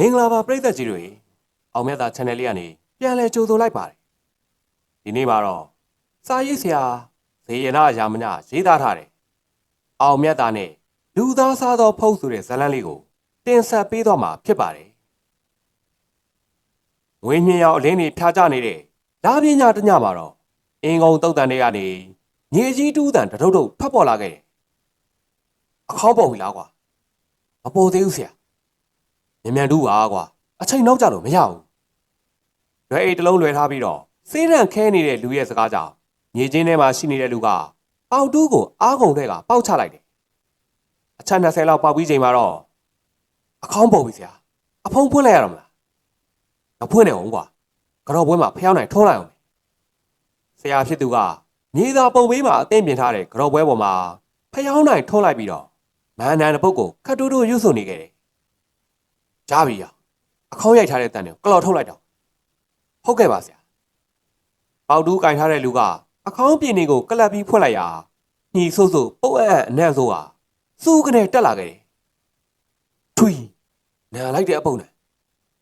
မင်္ဂလာပါပရိသတ်ကြီးတွေအောင်မြတ်သာ channel လေးကနေပြန်လည်ကြိုဆိုလိုက်ပါတယ်ဒီနေ့မှာတော့စာရေးဆရာဇေယနာရာမညရေးသားထားတယ်အောင်မြတ်သာနဲ့လူသားစားသောဖုတ်ဆိုတဲ့ဇာတ်လမ်းလေးကိုတင်ဆက်ပေးတော့မှာဖြစ်ပါတယ်ဝင်းမြင့်ရောက်အလင်းနေဖြာချနေတဲ့လာပညာတညမှာတော့အင်ကုံတုတ်တန်တွေကနေညေကြီးတူးတန်တထုပ်ထုပ်ဖတ်ပေါ်လာခဲ့တယ်အခေါင်းပေါ်ပြီလားကွာမပေါ်သေးဘူးဆရာ မြန်မြန်တူးပါကွာအချိန်နောက်ကြလို့မရဘူးလွယ်အိတ်တစ်လုံးလွယ်ထားပြီးတော့စေးရန်ခဲနေတဲ့လူရဲ့စကားကြောင့်မြေချင်းထဲမှာရှိနေတဲ့လူကပေါက်တူးကိုအားကုန်တဲ့ကပေါက်ချလိုက်တယ်အချက်20လောက်ပေါက်ပြီးချိန်မှာတော့အခေါင်းပုတ်ပြီဆရာအဖုံးဖွင့်လိုက်ရတော့မလားမဖွင့်နဲ့အောင်ကွာကြော်ပွဲမှာဖျောင်းနိုင်ထုံးလိုက်အောင်ဆရာဖြစ်သူကမြေသာပုံပေးမှာအသင့်ပြင်ထားတဲ့ကြော်ပွဲပေါ်မှာဖျောင်းနိုင်ထုံးလိုက်ပြီးတော့မန်နန်တဲ့ပုတ်ကိုခတ်တူးတူးရွတ်ဆိုနေခဲ့တယ် ကြားပြီရအခေါင်းရိုက်ထားတဲ့တန်တွေကိုကလော်ထုတ်လိုက်တော့ဟုတ်ကဲ့ပါဆရာပေါက်တူးကင်ထားတဲ့လူကအခေါင်းပြင်းတွေကိုကလပ်ပြီးဖွက်လိုက်ရာညီဆိုးဆိုးပုတ်အပ်အပ်အနက်ဆိုးဟာစူးကနေတက်လာခဲ့တယ်ထွီနာလိုက်တဲ့အပုတ်နဲ့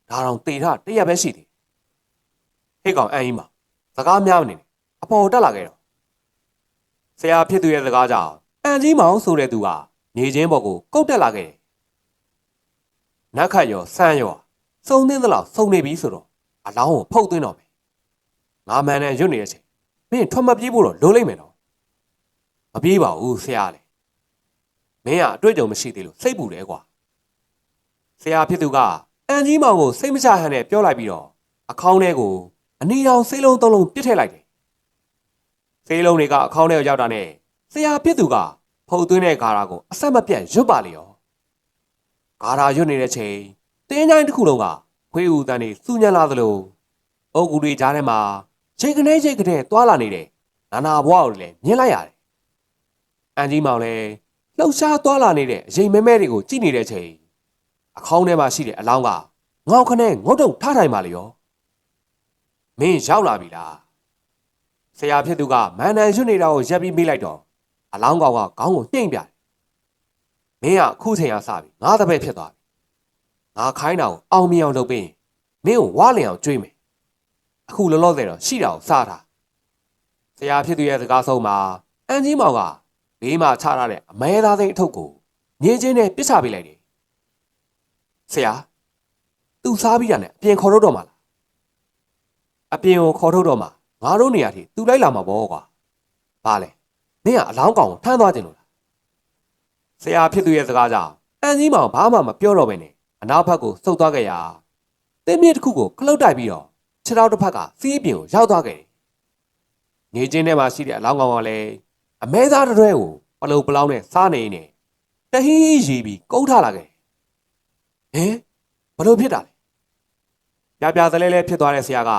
ဒါတော့တေထတရက်ပဲရှိသေးဟေ့ကောင်အန်ကြီးမစကားများနေတယ်အပေါ်တက်လာခဲ့တော့ဆရာဖြစ်သူရဲ့စကားကြောင့်အန်ကြီးမောင်ဆိုတဲ့သူကညီချင်းဘော်ကိုကုတ်တက်လာခဲ့တယ် နက်ခတ်ရောဆန်းရောစုံသင်းသလောက်စုံနေပြီဆိုတော့အလောင်းကိုဖုတ်သွင်းတော့မယ်ငါမှန်နဲ့ရွတ်နေတဲ့အချိန်မင်းထွက်မပြေးဖို့တော့လိုလိမ့်မယ်နော်မပြေးပါဘူးဆရာလေမင်းကအတွေ့အကြုံမရှိသေးလို့စိတ်ပူတယ်ကွာဆရာဖြစ်သူကအန်ကြီးမောင်ကိုစိတ်မချဟန်နဲ့ပြောလိုက်ပြီးတော့အခေါင်းထဲကိုအနီရောင်ဆေးလုံးသုံးလုံးပစ်ထည့်လိုက်တယ်ဆေးလုံးတွေကအခေါင်းထဲကိုရောက်တာနဲ့ဆရာဖြစ်သူကဖုတ်သွင်းတဲ့ဂါရာကိုအဆက်မပြတ်ရွတ်ပါလေရော ဂါရာရွတ်နေတဲ့ချိန်တင်းချိုင်းတစ်ခုလုံးကခွေးဦးတန်းနေစူညံလာသလိုအုတ်ကူတွေကြားထဲမှာချိန်ကနေချိန်ကနေသွားလာနေတဲ့နာနာဘွားကိုလည်းမြင်လိုက်ရတယ်။အန်ကြီးမောင်လည်းလှုပ်ရှားသွားလာနေတဲ့အရင်မဲမဲတွေကိုကြည့်နေတဲ့ချိန်အခေါင်းထဲမှာရှိတဲ့အလောင်းကငေါက်ခနဲ့ငုတ်တုံထားထိုင်ပါလေရော။မင်းရောက်လာပြီလား။ဆရာဖြစ်သူကမန်နန်ရွတ်နေတာကိုရပ်ပြီးမေးလိုက်တော့အလောင်းကောင်ကခေါင်းကိုနှိမ့်ပြတယ် မင်းကခုချိန်ရစပြီငါတပည့်ဖြစ်သွားပြီငါခိုင်းတာကိုအောင်မြင်အောင်လုပ်ပေးရင်မင်းကိုဝါလင်အောင်ကြွေးမယ်အခုလောလောဆယ်တော့ရှိတာကိုစားတာဆရာဖြစ်သူရဲ့စကားဆုံးမှာအန်ကြီးမောင်ကဘေးမှာချထားတဲ့အမဲသားသိန်းအထုပ်ကိုငင်းချင်းနဲ့ပစ်ချပေးလိုက်တယ်ဆရာသူစားပြီးတာနဲ့အပြင်ခေါ်ထုတ်တော့မှာလားအပြင်ကိုခေါ်ထုတ်တော့မှာငါတို့နေရာထိသူလိုက်လာမှာပေါ့ကွာဘာလဲမင်းကအလောင်းကောင်ကိုထမ်းသွားခြင်းလို့လား ဆရာဖြစ်သူရဲ့စကားကြောင့်အန်ကြီးမောင်ဘာမှမပြောတော့ဘဲနဲ့အနောက်ဘက်ကိုစုပ်သွားခဲ့ရာတင်းမြစ်တစ်ခုကိုခလုတ်တိုက်ပြီးတော့ခြေထောက်တစ်ဖက်ကစီးပြင်ကိုရောက်သွားခဲ့တယ်။နေချင်းထဲမှာရှိတဲ့အလောင်းကောင်ကလည်းအမဲသားတစ်တွဲကိုပလုံပလောင်းနဲ့စားနေနေတဟီးရီပြီးကုန်းထလာခဲ့တယ်။ဟင်ဘလို့ဖြစ်တာလဲ။ပြပြသလဲလဲဖြစ်သွားတဲ့ဆရာက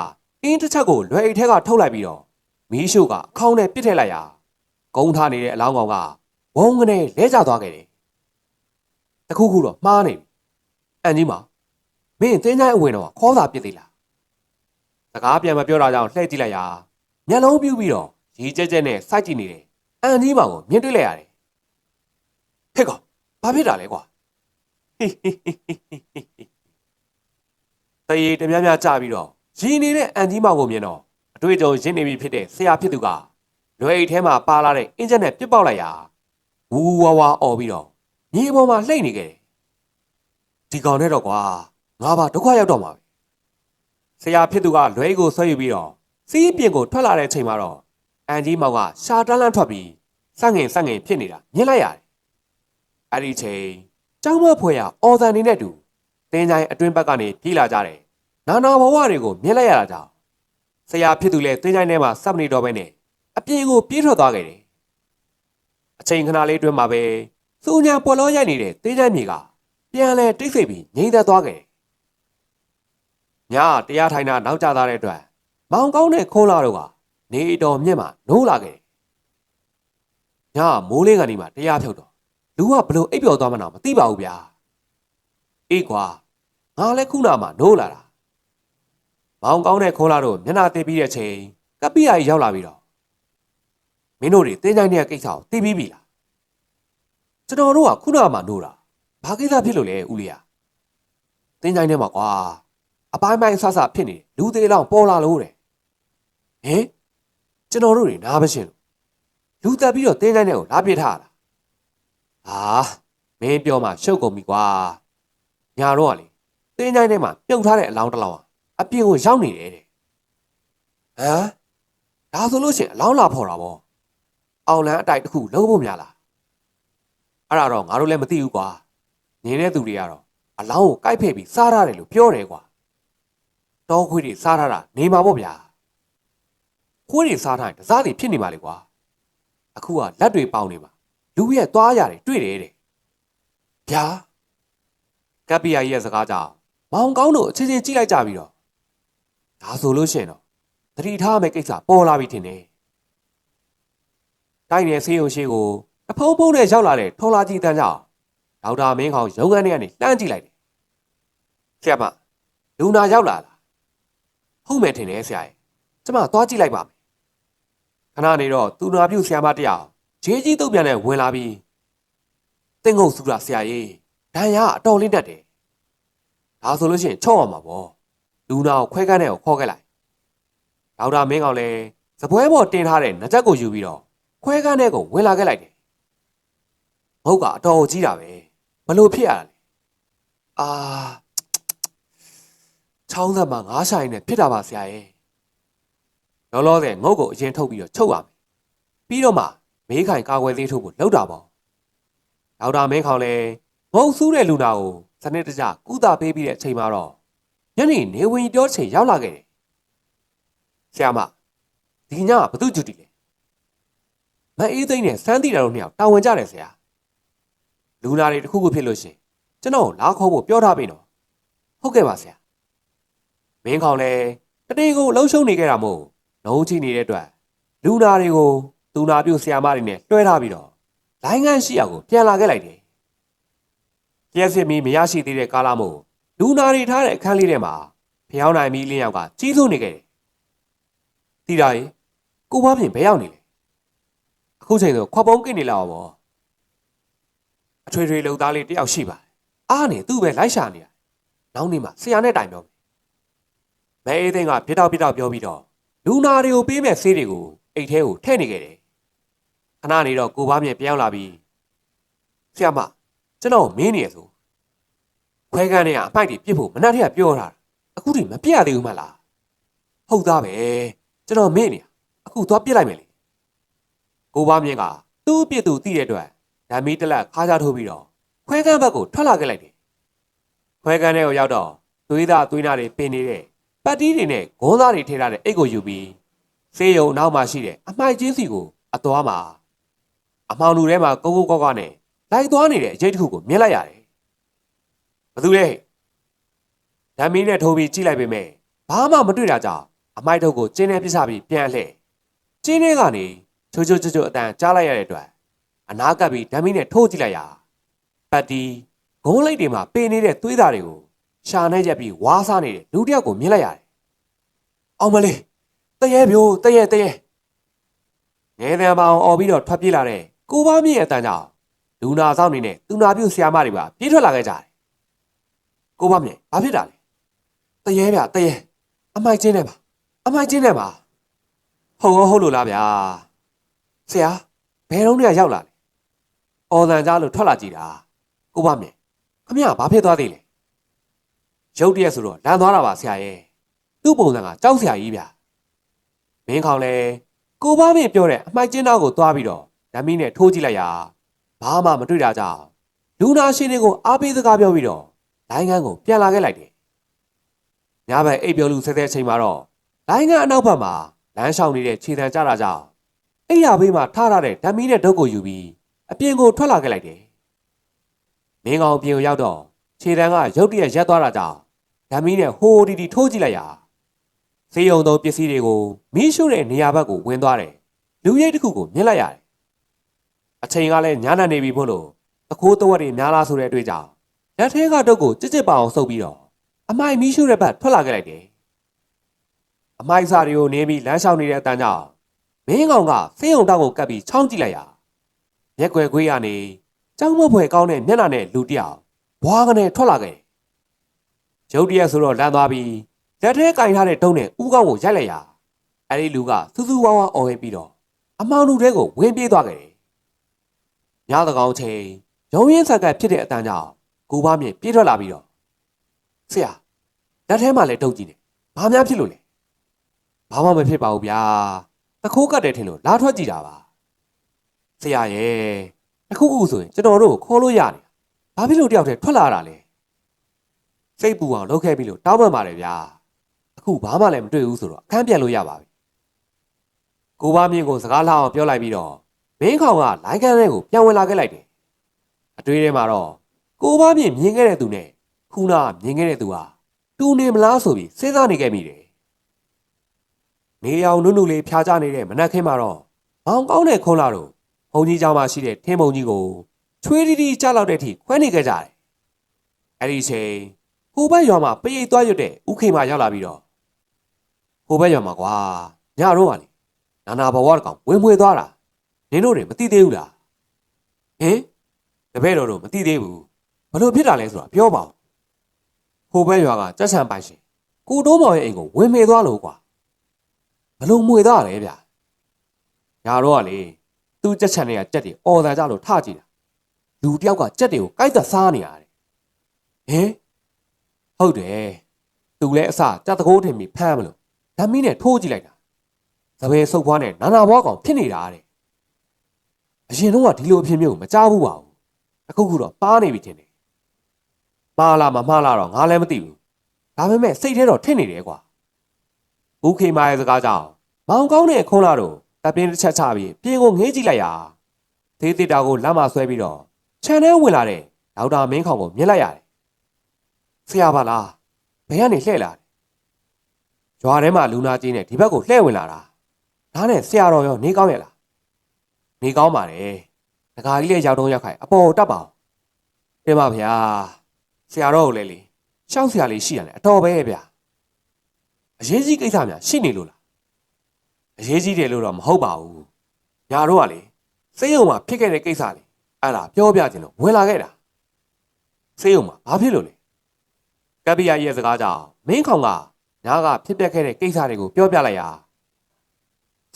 အင်းတစ်ချက်ကိုလွယ်အိတ်ထဲကထုတ်လိုက်ပြီးတော့မီးရှို့ကအခေါင်းနဲ့ပစ်ထည့်လိုက်ရာကုန်းထနေတဲ့အလောင်းကောင်က ဝုန်းကနေလဲကျသွားခဲ့တယ်။တခုခုတော့မှားနေပြီ။အန်ကြီးမမင်းတင်းချိုင်းအဝင်တော့ခေါ်စာပြစ်သေးလား။စကားပြန်မပြောတာကြောင့်လှည့်ကြည့်လိုက်ရာမျက်လုံးပြူးပြီးတော့ရီကျက်ကျက်နဲ့စိုက်ကြည့်နေတယ်။အန်ကြီးမကိုမြင်တွေ့လိုက်ရတယ်။ဟဲ့ကောင်ဘာဖြစ်တာလဲကွာ။ဟိဟိဟိဟိဟိဟိတရေတများများကြပြီးတော့ရီနေတဲ့အန်ကြီးမကိုမြင်တော့အတွေ့အကြုံရင့်နေပြီဖြစ်တဲ့ဆရာဖြစ်သူကလွယ်အိတ်ထဲမှာပါလာတဲ့အင်ဂျင်နဲ့ပြစ်ပေါက်လိုက်ရာ ဝူဝါဝါអော်ပြီးတော့မြေပေါ်မှာလှိမ့်နေခဲ့တယ်ဒီကောင်နဲ့တော့ကွာငါပါဒုက္ခရောက်တော့မှာပဲဆရာဖြစ်သူကလွဲကိုဆွဲယူပြီးတော့စီးပြင်ကိုထွက်လာတဲ့အချိန်မှာတော့အန်ကြီးမောင်ကရှာတန်းလန်းထွက်ပြီးစန့်ငင်စန့်ငင်ဖြစ်နေတာမြင်လိုက်ရတယ်အဲ့ဒီချိန်ကျောင်းမဖွယ်ရအော်တန်နေနဲ့တူတင်းချိုင်းအတွင်းဘက်ကနေပြေးလာကြတယ်နာနာဘဝတွေကိုမြင်လိုက်ရတာကြောင့်ဆရာဖြစ်သူလည်းတင်းချိုင်းထဲမှာစပ်မနေတော့ဘဲနဲ့အပြင်ကိုပြေးထွက်သွားခဲ့တယ် အချိန်ခဏလေးအတွင်းမှာပဲစူညာပွက်လောရိုက်နေတဲ့တေးချမ်းမြေကပြန်လဲတိတ်ဆိတ်ပြီးငြိမ်သက်သွားခဲ့တယ်။ညတရားထိုင်တာနောက်ကျသွားတဲ့အတွက်မောင်ကောင်းတဲ့ခိုးလာတော့ကနေတော်မြင့်မှာနိုးလာခဲ့တယ်။ညမိုးလေးကနေမှတရားဖြုတ်တော့လူကဘလို့အိပ်ပျော်သွားမှတော့မသိပါဘူးဗျာ။အေးကွာငါလည်းခုနမှနိုးလာတာ။မောင်ကောင်းတဲ့ခိုးလာတော့မျက်နှာတည်ပြီးတဲ့အချိန်ကပ္ပိယာကြီးရောက်လာပြီးတော့ မင်းတို့တွေတင်းချိုင်းတဲ့ကိစ္စကိုသိပြီးပြီလားကျွန်တော်တို့ကခုနကမှနိုးတာဘာကိစ္စဖြစ်လို့လဲဦးလေးอ่ะတင်းချိုင်းထဲမှာကွာအပိုင်းပိုင်းဆဆဖြစ်နေတယ်လူသေးလောင်ပေါ်လာလို့တဲ့ဟင်ကျွန်တော်တို့တွေနားမရှင်းလို့လူတက်ပြီးတော့တင်းချိုင်းထဲကိုလာပြစ်ထားတာဟာမင်းပြောမှရှုပ်ကုန်ပြီကွာညာတော့ကလေတင်းချိုင်းထဲမှာပြုတ်ထားတဲ့အလောင်းတစ်လောင်းဟာအပြင်ကိုရောက်နေတယ်တဲ့ဟမ်ဒါဆိုလို့ရှိရင်အလောင်းလာဖော်တာပေါ့ အောင်လန်းအတိုက်တစ်ခုလုံးဖို့များလားအဲ့ဒါတော့ငါတို့လည်းမသိဘူးကွာနေတဲ့သူတွေကတော့အလောင်းကိုကိုက်ဖက်ပြီးစားရတယ်လို့ပြောတယ်ကွာတောခွေးတွေစားထားတာနေမှာပေါ့ဗျာခွေးတွေစားထားရင်တစားတွေဖြစ်နေပါလေကွာအခုကလက်တွေပေါင်နေမှာလူရဲ့သွားရတယ်တွေ့တယ်တဲ့ဗျာကပ္ပိယကြီးရဲ့စကားကြောင့်မောင်ကောင်းတို့အချင်းချင်းကြည့်လိုက်ကြပြီးတော့ဒါဆိုလို့ရှိရင်တော့သတိထားမယ့်ကိစ္စပေါ်လာပြီထင်တယ် တိုင်းနယ်ဆေးရုံရှိကိုအဖုံးဖုံးနဲ့ရောက်လာတဲ့ထော်လာကြီးတန်းကြောင့်ဒေါက်တာမင်းခေါင်ရုံးခန်းထဲကနေလှမ်းကြည့်လိုက်တယ်ဆရာမလူနာရောက်လာလားဟုတ်မယ်ထင်တယ်ဆရာရဲ့ကျမသွားကြည့်လိုက်ပါမယ်ခဏနေတော့သူနာပြုဆရာမတယောက်ဂျေးကြီးတုတ်ပြန်နဲ့ဝင်လာပြီးတင်းငုတ်စုတာဆရာကြီးဒဏ်ရာအတော်လေးတက်တယ်ဒါဆိုလို့ရှိရင်ချော့ရမှာပေါ့လူနာကိုခွဲကန်းတဲ့ကိုခေါ်ခဲ့လိုက်ဒေါက်တာမင်းကောင်လည်းစပွဲပေါ်တင်ထားတဲ့နှကြက်ကိုယူပြီးတော့ ခွဲကန်းတဲ့ကိုဝင်လာခဲ့လိုက်တယ်မဟုတ်ကအတော်ကြီးတာပဲဘလို့ဖြစ်ရတာလဲအာချောင်းသက်မှာငါးဆိုင်နဲ့ဖြစ်တာပါဆရာရဲ့လောလောဆယ်ငုတ်ကိုအရင်ထုတ်ပြီးတော့ချုပ်ရမယ်ပြီးတော့မှမေးခိုင်ကာကွယ်သေးထုတ်ဖို့လောက်တာပေါ့ဒေါက်တာမင်းခေါင်လည်းငုတ်ဆူးတဲ့လူနာကိုစနစ်တကျကုသပေးပြီးတဲ့အချိန်မှာတော့ညနေနေဝင်ပြောချိန်ရောက်လာခဲ့တယ်ဆရာမဒီညကဘသူ့ဂျူတီလဲ မအေးသိမ့်နဲ့စမ်းတီတာတို့နှစ်ယောက်တာဝန်ကြတယ်ဆရာလူနာတွေတစ်ခုခုဖြစ်လို့ရှရင်ကျွန်တော်လာခေါ်ဖို့ပြောထားပြီနော်ဟုတ်ကဲ့ပါဆရာမင်းခေါင်လည်းတတိကိုလှုံ့ရှုံနေခဲ့တာမို့လုံးချိနေတဲ့အတွက်လူနာတွေကိုသူနာပြုဆရာမတွေနဲ့တွဲထားပြီးတော့လိုင်းငန်းရှိအောင်ကိုပြန်လာခဲ့လိုက်တယ်ကျက်စစ်မီမရရှိသေးတဲ့ကာလမို့လူနာတွေထားတဲ့အခန်းလေးထဲမှာဖျောင်းနိုင်မီလင်းယောက်ကကြီးစိုးနေခဲ့တယ်တီတာရေကိုမပြင်ဘယ်ရောက်နေလဲ အခုချိန်ဆိုခွက်ပုံးကိနေလောက်ပါအထွေထွေလုံသားလေးတယောက်ရှိပါတယ်အားနေသူ့ပဲလိုက်ရှာနေတာနောက်နေ့မှဆရာနဲ့တိုင်ပြောမယ်မဲအေးသိန်းကပြစ်တော့ပြစ်တော့ပြောပြီးတော့လူနာတွေကိုပေးမဲ့ဆေးတွေကိုအိတ်ထဲကိုထည့်နေခဲ့တယ်ခဏနေတော့ကိုဘာမြေပြောင်းလာပြီးဆရာမကျွန်တော်မင်းနေရဆိုခွဲကန်းတွေကအမိုက်တွေပြစ်ဖို့မနှက်ထက်ကပြောတာအခုထိမပြတ်သေးဘူးမလားဟုတ်သားပဲကျွန်တော်မင်းနေအခုသွားပြစ်လိုက်မယ်လေ ကိုဘာမြင့်ကသူ့ပြစ်သူသိတဲ့အတွက်ဓာမီတလက်ခါးချထိုးပြီးတော့ခွဲကန်းဘက်ကိုထွက်လာခဲ့လိုက်တယ်ခွဲကန်းထဲကိုရောက်တော့သွေးသားသွေးနာတွေပင်နေတဲ့ပတ်တီးတွေနဲ့ဂုံးသားတွေထည့်ထားတဲ့အိတ်ကိုယူပြီးဆေးရုံနောက်မှာရှိတဲ့အမိုက်ချင်းစီကိုအသွားမှာအမောင်လူထဲမှာကိုကိုကော့ကော့နဲ့လိုက်သွားနေတဲ့အရေးတစ်ခုကိုမြင်လိုက်ရတယ်။ဘသူလဲ။ဓာမီနဲ့ထိုးပြီးကြည့်လိုက်ပေမဲ့ဘာမှမတွေ့တာကြောင့်အမိုက်ထုတ်ကိုကျင်းနေပြစ်စားပြီးပြန်လှည့်။ကျင်းနေကနေ ချိုးချိုးချိုးချိုးအတန်ကြားလိုက်ရတဲ့အတွက်အနာကပ်ပြီးဓာမီနဲ့ထိုးကြည့်လိုက်ရပတ်တီဂုံးလိုက်တွေမှာပေနေတဲ့သွေးသားတွေကိုရှာနေကြပြီးဝါးစားနေတဲ့လူတစ်ယောက်ကိုမြင်လိုက်ရတယ်။အောင်မလေးတရေပြိုးတရေတရေငယ်တယ်မအောင်អော်ပြီးတော့ထွက်ပြေးလာတဲ့ကိုပါမြင့်ရဲ့အတန်ကြောင့်လူနာဆောင်နေနဲ့သူနာပြုဆရာမတွေပါပြေးထွက်လာခဲ့ကြတယ်။ကိုပါမြင့်ဘာဖြစ်တာလဲ။တရေဗျတရေအမိုက်ချင်းနဲ့ပါအမိုက်ချင်းနဲ့ပါဟုတ်ဟုတ်ဟုတ်လို့လားဗျာ။ ဆရာဘယ်တော့တည်းရောက်လာလဲ။အော်တန်ကြားလို့ထွက်လာကြည့်တာ။ကိုပါမြင့်ခမရဘာဖြစ်သွားသေးလဲ။ရုတ်တရက်ဆိုတော့လမ်းသွားတာပါဆရာရဲ့။သူ့ပုံစံကကြောက်ဆရာကြီးဗျာ။မင်းခေါင်လဲကိုပါမြင့်ပြောတဲ့အမိုက်ချင်းတော့ကိုသွားပြီးတော့ဓမီနဲ့ထိုးကြည့်လိုက်ရာဘာမှမတွေ့တာကြောင့်လူနာရှင်တွေကိုအားပေးစကားပြောပြီးတော့လိုင်းငန်းကိုပြန်လာခဲ့လိုက်တယ်။ညဘက်အိပ်ပျော်လူဆဲဆဲချိန်မှာတော့လိုင်းငန်းအနောက်ဘက်မှာလမ်းလျှောက်နေတဲ့ခြေတံကြတာကြောင့် အိယာဘေးမှာထားထားတဲ့ဓမီနဲ့ဒုတ်ကိုယူပြီးအပြင်ကိုထွက်လာခဲ့လိုက်တယ်။မင်းကောင်ပြင်ကိုရောက်တော့ခြေတံကရုတ်တရက်ရက်သွားတာကြောင့်ဓမီနဲ့ဟိုးတီတီထိုးကြည့်လိုက်ရာစေယုံသောပစ္စည်းတွေကိုမီးရှို့တဲ့နေရာဘက်ကိုဝင်သွားတယ်။လူရိတ်တစ်ခုကိုမြင်လိုက်ရတယ်။အချိန်ကလည်းညာနာနေပြီမို့လို့တခိုးတဝက်တွေများလားဆိုတဲ့အတွေ့အကြုံလက်ထဲကတုတ်ကိုကြစ်ကြစ်ပအောင်ဆုပ်ပြီးတော့အမိုက်မီးရှို့တဲ့ဘက်ထွက်လာခဲ့လိုက်တယ်။အမိုက်စာတွေကိုနေပြီးလမ်းလျှောက်နေတဲ့အတန်းကြောင့် မင်းကောင်ကစေယုံတောက်ကိုကပ်ပြီးချောင်းကြည့်လိုက်ရာရက်ွယ်ခွေးကနေကြောင်မဖွယ်ကောင်းတဲ့မျက်နှာနဲ့လူတယောက်ဘွားကနေထွက်လာခဲ့တယ်ရုတ်တရက်ဆိုတော့လမ်းသွားပြီးလက်ထဲကင်ထားတဲ့တုံးနဲ့ဥကောင်းကိုရိုက်လိုက်ရာအဲ့ဒီလူကစူးစူးဝါးဝါအော်ဟစ်ပြီးတော့အမောင်လူတွေကိုဝင်ပြေးသွားခဲ့တယ်။ညသကောင်ချိန်ရုံရင်းဆက်ကပ်ဖြစ်တဲ့အတန်းကြောင့်ကိုဘာမြင့်ပြေးထွက်လာပြီးတော့ဆရာလက်ထဲမှာလည်းတုံးကြည့်နေဘာများဖြစ်လို့လဲဘာမှမဖြစ်ပါဘူးဗျာ တခိုးကတ်တယ်ထင်လို့လာထွက်ကြည့်တာပါဆရာရဲ့တခုခုဆိုရင်ကျွန်တော်တို့ကိုခေါ်လို့ရနေတာဘာဖြစ်လို့တယောက်တည်းထွက်လာတာလဲစိတ်ပူအောင်လုပ်ခဲ့ပြီလို့တောင်းပန်ပါတယ်ဗျာအခုဘာမှလည်းမတွေ့ဘူးဆိုတော့အခန်းပြန်လို့ရပါပြီကိုဘာမြင့်ကိုစကားလှအောင်ပြောလိုက်ပြီးတော့မင်းခေါင်ကလိုင်းကန်ထဲကိုပြန်ဝင်လာခဲ့လိုက်တယ်အတွေ့ထဲမှာတော့ကိုဘာမြင့်မြင်ခဲ့တဲ့သူနဲ့ခုနကမြင်ခဲ့တဲ့သူဟာတူနေမလားဆိုပြီးစဉ်းစားနေခဲ့မိတယ် နေအောင်နုနုလေးဖျားချနေတဲ့မနက်ခင်းမှာတော့မောင်ကောင်းတဲ့ခွန်လာတို့ဘုံကြီးเจ้าမှာရှိတဲ့ထင်းဘုံကြီးကိုချွေးတီးတီးကြလောက်တဲ့အထိခွဲနေခဲ့ကြတယ်အဲ့ဒီချိန်ဟိုဘက်ရွာမှာပရိတ်သွားရွတ်တဲ့ဥခိမရောက်လာပြီးတော့ဟိုဘက်ရွာမှာကွာညတော့ကလေနာနာဘဝတကောင်ဝင်မွေသွားတာနင်တို့တွေမသိသေးဘူးလားဟင်တပည့်တော်တို့မသိသေးဘူးဘလို့ဖြစ်တာလဲဆိုတာပြောပါဦးဟိုဘက်ရွာကကြက်ဆန်ပိုင်ရှင်ကိုတိုးမောင်ရဲ့အိမ်ကိုဝင်မေသွားလို့ကွာ ဘလို့မွေသွားလဲဗျညာတော့ကလေသူ့ကြက်ချန်တွေကကြက်တွေအော်တာကြလို့ထကြည့်တာလူတယောက်ကကြက်တွေကိုကိုက်သက်စားနေရတယ်ဟင်ဟုတ်တယ်သူလည်းအစကြက်တကိုးထင်ပြီးဖမ်းမလို့ဓမီနဲ့ထိုးကြည့်လိုက်တာသပယ်ဆုပ်ဖွားနဲ့နာနာဘွားကောင်ဖြစ်နေတာတဲ့အရင်တော့ကဒီလိုအဖြစ်မျိုးမကြားဘူးပါဘူးအခုခုတော့ပါနေပြီထင်တယ်မှားလားမမှားလားတော့ငါလည်းမသိဘူးဒါပေမဲ့စိတ်ထဲတော့ထင်နေတယ်ကွာ ဦးခေမာရဲ့စကားကြောင့်မောင်ကောင်းတဲ့ခွန်းလာတော့တပ်ပြင်းတစ်ချက်ချပြီးပြင်ကိုငေးကြည့်လိုက်ရာသေးသေးတာကိုလက်မဆွဲပြီးတော့ခြံထဲဝင်လာတဲ့ဒေါက်တာမင်းခေါင်ကိုမြင်လိုက်ရတယ်ဆရာပါလားဘယ်ကနေလှည့်လာလဲရွာထဲမှာလူနာကြီးနဲ့ဒီဘက်ကိုလှည့်ဝင်လာတာဒါနဲ့ဆရာတော်ရောနေကောင်းရဲ့လားနေကောင်းပါတယ်ဒကာကြီးလည်းရောက်တော့ရောက်ခိုင်အပေါ်တက်ပါအောင်တင်ပါဗျာဆရာတော်ကိုလည်းလေရှောက်ဆရာလေးရှိရတယ်အတော်ပဲဗျာ အရေးကြီးကိစ္စများရှိနေလို့လားအရေးကြီးတယ်လို့တော့မဟုတ်ပါဘူးညာတော့ကလေစေးရုံမှာဖြစ်ခဲ့တဲ့ကိစ္စလေအဲ့ဒါပြောပြခြင်းလို့ဝင်လာခဲ့တာစေးရုံမှာဘာဖြစ်လို့လဲကပ္ပိယရဲ့စကားကြောင့်မင်းခေါင်ကညာကဖြစ်ပျက်ခဲ့တဲ့ကိစ္စတွေကိုပြောပြလိုက်ရာ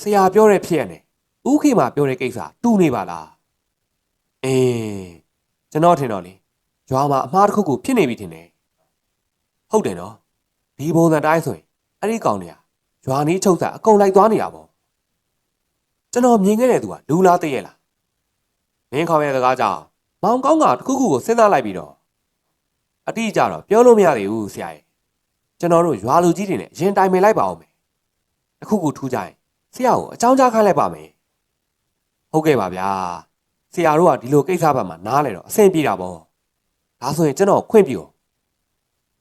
ဆရာပြောတဲ့ဖြစ်ရနဲ့ဥခေမှာပြောတဲ့ကိစ္စတူနေပါလားအေးကျွန်တော်ထင်တော့လေရွာမှာအမှားတစ်ခုခုဖြစ်နေပြီထင်တယ်ဟုတ်တယ်နော်ဒီပုံစံတိုင်းဆိုရင် အဲ့ဒီကောင်တွေကရွာနီးချုပ်စားအကုန်လိုက်သွားနေတာပေါ့ကျွန်တော်မြင်ခဲ့တဲ့သူကလူလားတည့်ရဲ့လားမင်းခေါင်ရဲ့စကားကြောင့်မောင်ကောင်းကတစ်ခုခုကိုစဉ်းစားလိုက်ပြီးတော့အတိအကျတော့ပြောလို့မရသေးဘူးဆရာရဲ့ကျွန်တော်တို့ရွာလူကြီးတွေနဲ့ရင်တိုင်ပင်လိုက်ပါအောင်မယ်တစ်ခုခုထူးကြရင်ဆရာကိုအကြောင်းကြားခိုင်းလိုက်ပါမယ်ဟုတ်ကဲ့ပါဗျာဆရာတို့ကဒီလိုကိစ္စဘက်မှာနားလဲတော့အဆင်ပြေတာပေါ့ဒါဆိုရင်ကျွန်တော်ခွင့်ပြု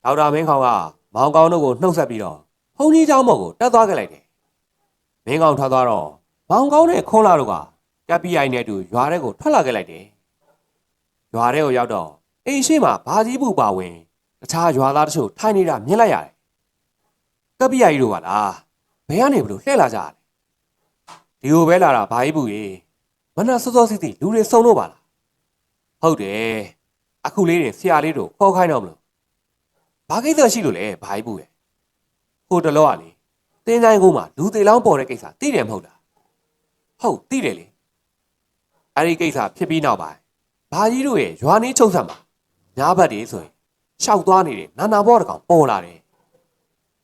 ဒေါက်တာမင်းခေါင်ကမောင်ကောင်းတို့ကိုနှုတ်ဆက်ပြီးတော့ ဘုန်းကြီးเจ้าမော်ကိုတက်သွားခဲ့လိုက်တယ်မင်းကောင်ထွက်သွားတော့မောင်ကောင်းနဲ့ခွန်းလာတို့ကကပီအိုင်နဲ့အတူရွာထဲကိုထွက်လာခဲ့လိုက်တယ်ရွာထဲကိုရောက်တော့အိမ်ရှိမှာဘာကြီးပူပါဝင်တခြားရွာသားတချို့ထိုင်နေတာမြင်လိုက်ရတယ်ကပီအိုင်တို့ကလားဘယ်ကနေဘလို့လှည့်လာကြရလဲဒီလိုပဲလာတာဘာကြီးပူရေမနက်စောစောစီးစီးလူတွေစုံလို့ပါလားဟုတ်တယ်အခုလေးတွေဆရာလေးတို့ခေါ်ခိုင်းတော့မလို့ဘာကိစ္စရှိလို့လဲဘာကြီးပူရဲ့ ဟိုတလောကလေတင်းတိုင်းကုန်းမှာလူသေးလောင်းပေါ်တဲ့ကိစ္စသိတယ်မဟုတ်လားဟုတ်သိတယ်လေအဲ့ဒီကိစ္စဖြစ်ပြီးနောက်ပိုင်းဘာကြီးတို့ရဲ့ရွာနေချုပ်ဆက်မှာညာဘက်တွေဆိုရင်ရှောက်သွားနေတဲ့နာနာဘောတကောင်ပေါ်လာတယ်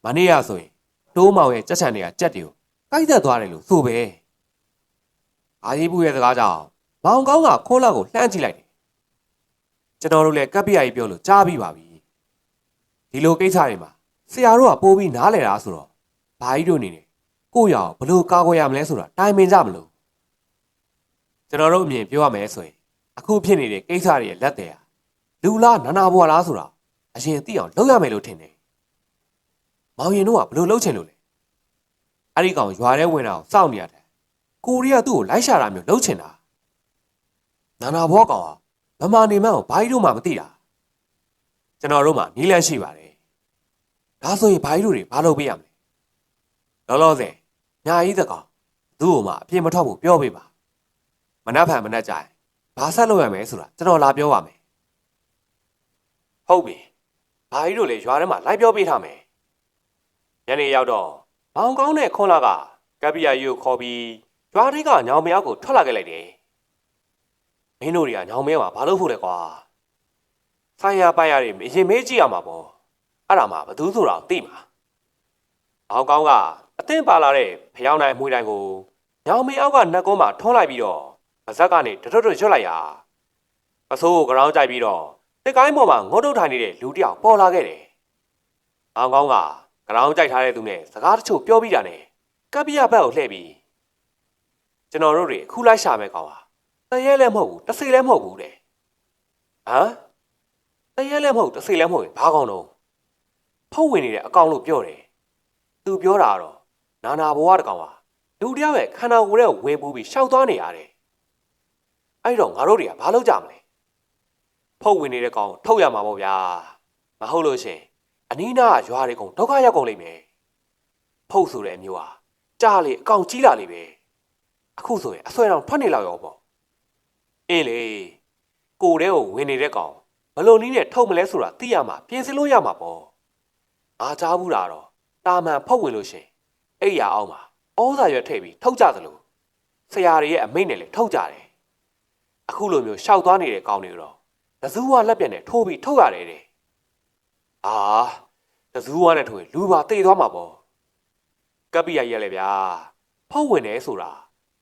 မနေ့ကဆိုရင်တိုးမောင်ရဲ့ကြက်ချန်တွေကကြက်တွေကိုကိုက်သက်သွားတယ်လို့ဆိုပဲအာကြီးဘူးရဲ့စကားကြောင့်မောင်ကောင်းကခိုးလောက်ကိုလှမ်းကြည့်လိုက်တယ်ကျွန်တော်တို့လည်းကပ်ပြရကြီးပြောလို့ကြားပြီးပါပြီဒီလိုကိစ္စတွေမှာ ဆရာတို့ကပိုးပြီးနားလဲတာဆိုတော့ဘာကြီးတို့နေနေကိုယ့်ရအောင်ဘလို့ကာကွယ်ရမလဲဆိုတာတိုင်ပင်ကြမလို့ကျွန်တော်တို့အမြင်ပြောရမယ်ဆိုရင်အခုဖြစ်နေတဲ့ကိစ္စတွေရဲ့လက်တွေဟာလူလားနာနာဘွားလားဆိုတာအရင်သိအောင်လုပ်ရမယ်လို့ထင်တယ်မောင်ရင်တို့ကဘလို့လုပ်ချင်လို့လဲအဲ့ဒီကောင်ရွာထဲဝင်တာကိုစောင့်နေရတယ်ကိုရီးယားသူ့ကိုလိုက်ရှာတာမျိုးလုပ်ချင်တာနာနာဘွားကောင်ကဗမာနေမှန်းကိုဘာကြီးတို့မှမသိတာကျွန်တော်တို့မှနီးလန့်ရှိပါတယ် ဒါဆိုရင်ဘာကြီးတို့တွေဘာလုပ်ပေးရမလဲလောလောဆယ်ညာကြီးတကောင်သူ့ကိုမှအပြင်းမထွက်ဖို့ပြောပေးပါမနှက်ဖန်မနှက်ကြရင်ဘာဆက်လုပ်ရမလဲဆိုတာကျွန်တော်လာပြောပါမယ်ဟုတ်ပြီဘာကြီးတို့လည်းရွာထဲမှာလိုက်ပြောပေးထားမယ်ညနေရောက်တော့ဘောင်ကောင်းတဲ့ခွန်လာကကပ္ပိယကြီးကိုခေါ်ပြီးရွာထိပ်ကညောင်မယောက်ကိုထွက်လာခဲ့လိုက်တယ်မင်းတို့တွေကညောင်မယောက်မှာဘာလို့ဖို့လဲကွာဆိုင်ရပိုက်ရတွေအရင်မေးကြည့်ရမှာပေါ့ အဲ့ဒါမှဘသူဆိုတာကိုသိမှာဘောင်ကောင်းကအသင်းပါလာတဲ့ဖျောင်းနိုင်အမွှေးတိုင်းကိုညောင်မယောက်ကနှက်ကုန်းမှာထွန်းလိုက်ပြီးတော့ပါဇက်ကနေတထွတ်ထွတ်ရွတ်လိုက်ရာအဆိုးကိုကြောင်းကြိုက်ပြီးတော့တစ်ကိုင်းပေါ်မှာငုတ်တုတ်ထိုင်နေတဲ့လူတစ်ယောက်ပေါ်လာခဲ့တယ်။အောင်ကောင်းကကြောင်းကြိုက်ထားတဲ့သူနဲ့စကားတချို့ပြောပြီးတာနဲ့ကပ္ပိယဘက်ကိုလှည့်ပြီးကျွန်တော်တို့တွေအခုလိုက်ရှာမဲ့ကောင်ပါ။တရဲလည်းမဟုတ်ဘူးတစ်စိလည်းမဟုတ်ဘူးတဲ့။ဟမ်တရဲလည်းမဟုတ်တစ်စိလည်းမဟုတ်ရင်ဘာကောင်တော့ ဖုတ်ဝင်နေတဲ့အကောင်လို့ပြောတယ်။သူပြောတာကတော့နာနာဘဝတကောင်ပါလူတစ်ယောက်ရဲ့ခန္ဓာကိုယ်ထဲကိုဝင်ပူးပြီးရှောက်သွားနေရတယ်။အဲ့တော့ငါတို့တွေကဘာလုပ်ကြမလဲ။ဖုတ်ဝင်နေတဲ့ကောင်ထုတ်ရမှာပေါ့ဗျာမဟုတ်လို့ရှရင်အနီးနားကရွာတွေကုန်ဒုက္ခရောက်ကုန်လိမ့်မယ်ဖုတ်ဆိုတဲ့အမျိုးဟာကြားလေအကောင်ကြီးလာလေပဲအခုဆိုရင်အဆွဲတောင်ထွက်နေလောက်ရောပေါ့အင်းလေကိုယ်တဲကိုဝင်နေတဲ့ကောင်ဘလို့နည်းနဲ့ထုတ်မလဲဆိုတာသိရမှာပြင်ဆင်လို့ရမှာပေါ့ အားကြားဘူးတာတော့တာမန်ဖုတ်ဝင်လို့ရှရင်အဲ့ရအောင်ပါဩဇာရွက်ထည့်ပြီးထုတ်ကြသလိုဆရာတွေရဲ့အမိန့်နဲ့လည်းထုတ်ကြတယ်အခုလိုမျိုးရှောက်သွားနေတဲ့ကောင်တွေတော့တဇူးဝါလက်ပြန်နဲ့ထိုးပြီးထုတ်ရတယ်တဲ့။အာတဇူးဝါနဲ့ထိုးရင်လူပါတေသွားမှာပေါ့။ကပ္ပိယကြီးရလေဗျာ။ဖောက်ဝင်တယ်ဆိုတာ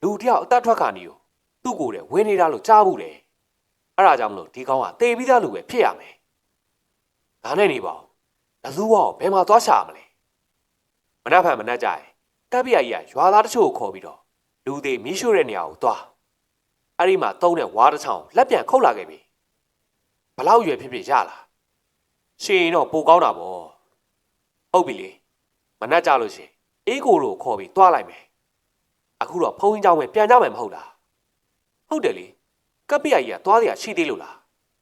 လူတယောက်အသက်ထွက်ခါနီကိုသူ့ကိုယ်တဲ့ဝင်နေတာလို့ကြားဘူးတယ်။အဲ့ဒါကြောင့်မလို့ဒီကောင်ကတေပြီးသားလူပဲဖြစ်ရမယ်။ဒါနဲ့နေပါဦး။ ။လဇူးဝါကိုဘယ်မှာသွားရှာမလဲ။မနှက်ဖန်မနှက်ကြရင်တပ်ပြာကြီးကရွာသားတချို့ကိုခေါ်ပြီးတော့လူတွေမီးရှို့တဲ့နေရာကိုသွား။အဲ့ဒီမှာတုံးတဲ့ဝါးတစ်ချောင်းလက်ပြန်ခုတ်လာခဲ့ပြီ။ဘလောက်ရွယ်ဖြစ်ဖြစ်ရလား။ရှင်ရင်တော့ပိုကောင်းတာပေါ့။ဟုတ်ပြီလေ။မနှက်ကြလို့ရှင်အေးကိုတို့ခေါ်ပြီးသွားလိုက်မယ်။အခုတော့ဖုံးကြီးကြောင့်ပဲပြန်ကြမယ်မဟုတ်လား။ဟုတ်တယ်လေ။ကပ်ပြာကြီးကသွားစရာရှိသေးလို့လား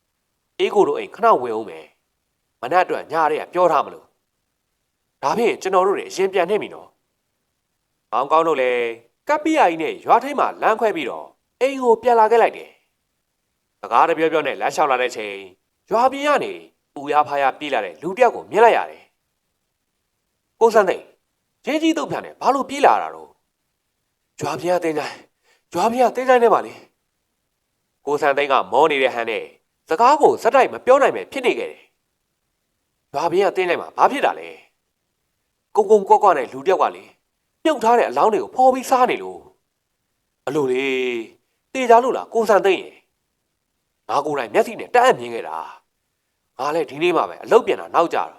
။အေးကိုတို့အိမ်ခဏဝင်အောင်မယ် မနှက်အတွက်ညားရဲကပြောထားမလို့ဒါဖြင့်ကျွန်တော်တို့တွေအရင်ပြန်နှိမ့်ပြီနော်ဘောင်းကောင်းတို့လည်းကပ္ပိယကြီးနဲ့ရွာထိပ်မှာလမ်းခွဲပြီးတော့အိမ်ကိုပြန်လာခဲ့လိုက်တယ်စကားတပြောပြောနဲ့လမ်းလျှောက်လာတဲ့ချိန်ရွာပြင်ကနေပူရဖားရပြေးလာတဲ့လူတစ်ယောက်ကိုမြင်လိုက်ရတယ်။ကိုစန်းသိန်းရဲကြီးတုတ်ပြန်နဲ့ဘာလို့ပြေးလာတာတော့ရွာပြင်ကတင်းတိုင်းရွာပြင်ကတင်းတိုင်းနဲ့ပါလေ။ကိုစန်းသိန်းကမောနေတဲ့ဟန်နဲ့စကားကိုစက်တိုက်မပြောနိုင်ပဲဖြစ်နေခဲ့တယ်။ ရွာပြင်ကတင်းတိုင်းမှာဘာဖြစ်တာလဲ။ကုန်းကုန်းကွက်ကွက်နဲ့လူတစ်ယောက်ကလေပြုတ်ထားတဲ့အလောင်းတွေကိုဖော်ပြီးစားနေလို့အလိုလေတေချာလို့လားကိုစန်းသိန်းရဲ့ငါကိုယ်တိုင်မျက်စိနဲ့တက်အပ်မြင်ခဲ့တာငါလည်းဒီနေ့မှပဲအလုတ်ပြန်တာနောက်ကြတော့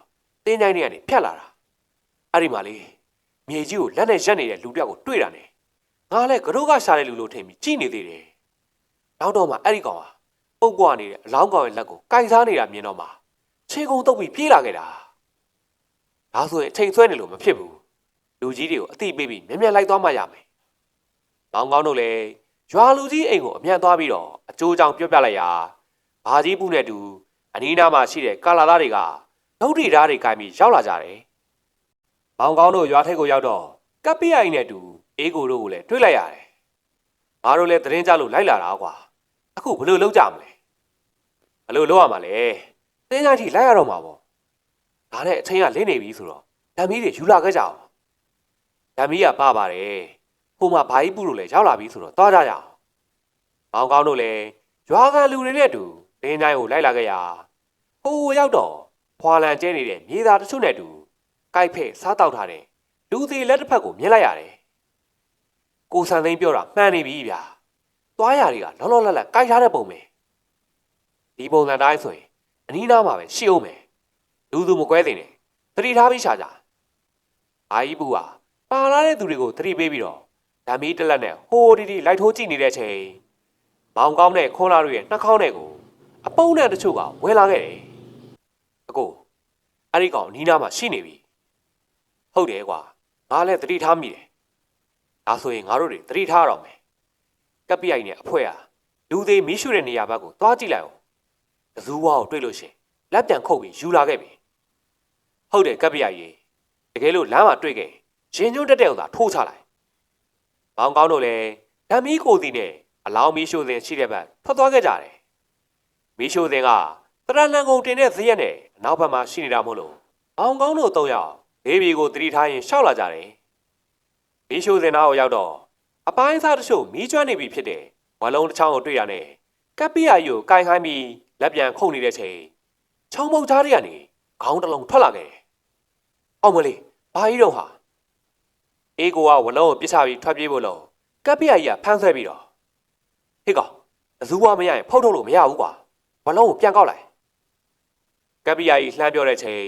တင်းချိုင်းတွေကနေဖြတ်လာတာအဲ့ဒီမှာလေမြေကြီးကိုလက်နဲ့ရက်နေတဲ့လူတစ်ယောက်ကိုတွေ့တာနဲ့ငါလည်းကတို့ကရှာတဲ့လူလို့ထင်ပြီးကြည့်နေသေးတယ်နောက်တော့မှအဲ့ဒီကောင်ဟာပုတ်ကွာနေတဲ့အလောင်းကောင်ရဲ့လက်ကိုကင်စားနေတာမြင်တော့မှ ခြေကုံတုပ်ပြီးပြေးလာခဲ့တာဒါဆိုရင်အချိန်ဆွဲနေလို့မဖြစ်ဘူးလူကြီးတွေကိုအတိပေးပြီးမြန်မြန်လိုက်သွားမှရမယ်မောင်ကောင်းတို့လည်းရွာလူကြီးအိမ်ကိုအမြန်သွားပြီးတော့အကျိုးကြောင့်ပြောပြလိုက်ရာဘာကြီးပူနဲ့တူအနီးနားမှာရှိတဲ့ကာလာသားတွေကနှုတ်ထီဓာတ်တွေကင်ပြီးရောက်လာကြတယ်မောင်ကောင်းတို့ရွာထက်ကိုရောက်တော့ကပ်ပိအိုင်နဲ့တူအေးကိုတို့ကိုလည်းတွေ့လိုက်ရတယ်ငါတို့လည်းသတင်းကြလို့လိုက်လာတာကွာအခုဘယ်လိုလုပ်ကြမလဲဘယ်လိုလုပ်ရမှာလဲ တင်းကြိုင်ထိလိုက်ရတော့မှာပေါ့။ဒါနဲ့အချိန်ကလင်းနေပြီဆိုတော့ဓာမီတွေယူလာခဲ့ကြအောင်။ဓာမီကပါပါတယ်။ဟိုမှာဘာကြီးပူလို့လဲရောက်လာပြီဆိုတော့သွားကြရအောင်။မောင်ကောင်းတို့လည်းရွာကလူတွေနဲ့အတူတင်းတိုင်းကိုလိုက်လာခဲ့ရာဟိုရောက်တော့ဖွာလန်ကျဲနေတဲ့မြေသားတချို့နဲ့အတူကြိုက်ဖက်စားတောက်ထားတဲ့လူသေးလက်တစ်ဖက်ကိုမြင်လိုက်ရတယ်။ကိုဆန်သိန်းပြောတာမှန်နေပြီဗျာ။သွားရတွေကလောလောလတ်လတ်ကြိုက်ထားတဲ့ပုံပဲ။ဒီပုံစံတိုင်းဆိုရင်အ နီးနားမှာပဲရှိအောင်မယ်။လူသူမကွဲသိနဲ့သတိထားပြီးရှာကြ။အာကြီးပူဟာပါလာတဲ့သူတွေကိုသတိပေးပြီးတော့ဓာမီတစ်လက်နဲ့ဟိုးတီတီလိုက်ထိုးကြည့်နေတဲ့ချိန်မောင်ကောင်းတဲ့ခွန်လာတို့ရဲ့နှာခေါင်းထဲကိုအပုံးနဲ့တချို့ကဝင်လာခဲ့တယ်။အကိုအဲ့ဒီကောင်အနီးနားမှာရှိနေပြီ။ဟုတ်တယ်ကွာငါလည်းသတိထားမိတယ်။ဒါဆိုရင်ငါတို့တွေသတိထားရတော့မယ်။ကပ်ပိအိုင်နဲ့အဖွဲဟာလူသေးမီးရှုတဲ့နေရာဘက်ကိုသွားကြည့်လိုက်အောင်။ တဇူးဝါကိုတွေ့လို့ရှရင်လက်ပြန်ခုတ်ပြီးယူလာခဲ့ပြီ။ဟုတ်တယ်ကပ်ပိအိုင်ရေတကယ်လို့လမ်းမှာတွေ့ခဲ့ရင်ညွန့်တက်တဲ့ဥသာထိုးချလိုက်။မောင်ကောင်းတို့လည်းဓာမီကိုတီနဲ့အလောင်းမီးရှို့စဉ်ရှိတဲ့ဘက်ထွက်သွားခဲ့ကြတယ်။မီးရှို့စဉ်ကတရလန်ကုန်တင်တဲ့ဇရက်နဲ့အနောက်ဘက်မှာရှိနေတာမို့လို့အောင်ကောင်းတို့သုံးယောက်ဘေးဘီကိုတတိထားရင်ရှောက်လာကြတယ်။ဒီရှိုးစင်သားကိုရောက်တော့အပိုင်းစားတချို့မီးကျွမ်းနေပြီဖြစ်တဲ့ဝါလုံးတစ်ချောင်းကိုတွေ့ရတဲ့ကပ်ပီယာကြီးကိုကင်ခိုင်းပြီး လက်ပြန်ခုန်နေတဲ့ချိန်ချောင်းမုတ်သားတွေကနေခေါင်းတစ်လုံးထွက်လာခဲ့တယ်။အောင်မလေးဘာကြီးတော့ဟာအေးကိုကဝလုံးကိုပြစ်ချပြီးထွက်ပြေးဖို့လို့ကပ်ပီယာကြီးကဖမ်းဆွဲပြီးတော့ဟေ့ကောင်အဇူဝါမရရင်ဖုတ်ထုတ်လို့မရဘူးကွာဝလုံးကိုပြန်ကောက်လိုက်ကပ်ပီယာကြီးလှမ်းပြောတဲ့ချိန်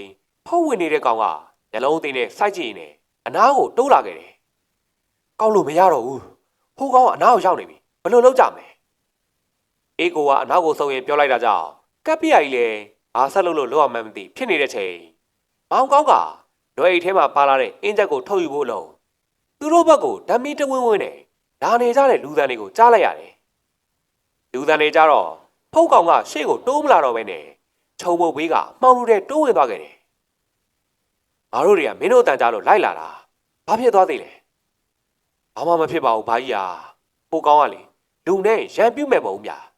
ဖုတ်ဝင်နေတဲ့ကောင်ကညလုံးသိနဲ့စိုက်ကြည့်နေအနားကိုတိုးလာခဲ့တယ်။ကောက်လို့မရတော့ဘူး။ဟိုကောင်ကအနားကိုရောက်နေပြီ။ဘယ်လိုလုပ်ကြမလဲ။ အေးကိုကအနောက်ကိုဆုပ်ရင်ပြောလိုက်တာကြောင့်ကပ်ပီယာကြီးလည်းဘာဆက်လုပ်လို့လောက်အောင်မှန်းမသိဖြစ်နေတဲ့ချိန်မောင်ကောင်းကလွယ်အိတ်ထဲမှာပါလာတဲ့အင်းချက်ကိုထုတ်ယူဖို့လုံးသူတို့ဘက်ကိုဓာမီတဝင်းဝင်းနဲ့ဒါနေကြတဲ့လူသံတွေကိုကြားလိုက်ရတယ်။လူသံတွေကြတော့ဖုတ်ကောင်ကရှေ့ကိုတိုးမလာတော့ဘဲနဲ့ချုံပုတ်ဘေးကမှောင်လူတဲ့တိုးဝင်သွားခဲ့တယ်။ငါတို့တွေကမင်းတို့တန်ကြလို့လိုက်လာတာ။ဘာဖြစ်သွားသေးလဲ။ဘာမှမဖြစ်ပါဘူးဘာကြီးဟာ။ပိုကောင်ကလေလူနဲ့ရံပြုတ်မဲ့ပုံဗျာ။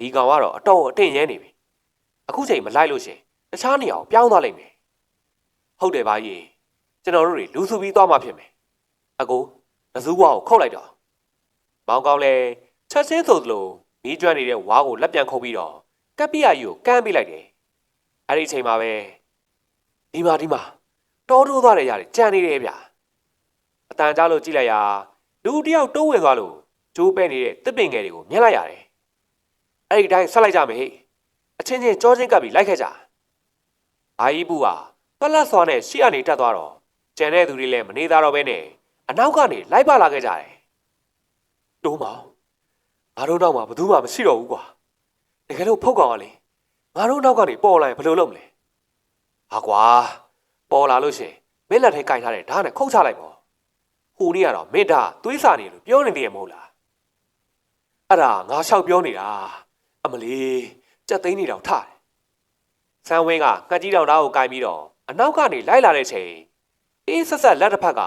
ဒီကောင်ကတော့အတော်အတင့်ရဲနေပြီ။အခုချိန်မလိုက်လို့ရှင်တခြားနေရာကိုပြောင်းသွားလိမ့်မယ်။ဟုတ်တယ်ဘာကြီး။ကျွန်တော်တို့တွေလူစုပြီးသွားမှဖြစ်မယ်။အကိုနဇူးဝါကိုခုတ်လိုက်တော့။မောင်ကောင်လည်းချက်ချင်းဆိုသလိုမီးကျွမ်းနေတဲ့ဝါကိုလက်ပြန်ခုတ်ပြီးတော့ကပ်ပိယာကြီးကိုကမ်းပေးလိုက်တယ်။အဲ့ဒီအချိန်မှာပဲဒီမှာဒီမှာတောတိုးသွားတယ်ရတယ်ကြံနေတယ်ဗျာ။အတန်ကြားလို့ကြည့်လိုက်ရာလူတစ်ယောက်တိုးဝင်သွားလို့ကျိုးပဲ့နေတဲ့တစ်ပင်ငယ်တွေကိုမြင်လိုက်ရတယ်။ အဲ့ဒီတိုင်းဆက်လိုက်ကြမယ်ဟဲ့။အချင်းချင်းကြောချင်းကပ်ပြီးလိုက်ခဲ့ကြ။အာကြီးဘူးဟာပလက်စော်နဲ့ရှေ့ကနေတက်သွားတော့ကျန်တဲ့သူတွေလည်းမနေသားတော့ဘဲနဲ့အနောက်ကနေလိုက်ပါလာခဲ့ကြတယ်။တိုးမောင်ငါတို့နောက်မှာဘယ်သူမှမရှိတော့ဘူးကွာ။တကယ်လို့ဖုတ်ကောင်ကလေငါတို့နောက်ကနေပေါ်လာရင်ဘယ်လိုလုပ်မလဲ။ဟာကွာပေါ်လာလို့ရှရင်မင်းလက်ထဲကင်ထားတဲ့ဓာတ်နဲ့ခုတ်ချလိုက်ပေါ့။ဟိုနေ့ကတော့မင်းဓာတ်သွေးစာနေလို့ပြောနေတယ်မဟုတ်လား။အဲ့ဒါငါလျှောက်ပြောနေတာ အမလီကြက်သိန်းနေတော့ထားတယ်။ဆန်းဝင်းကငှက်ကြီးတောင်သားကိုကင်ပြီးတော့အနောက်ကနေလိုက်လာတဲ့ချိန်အေးဆက်ဆက်လက်တစ်ဖက်က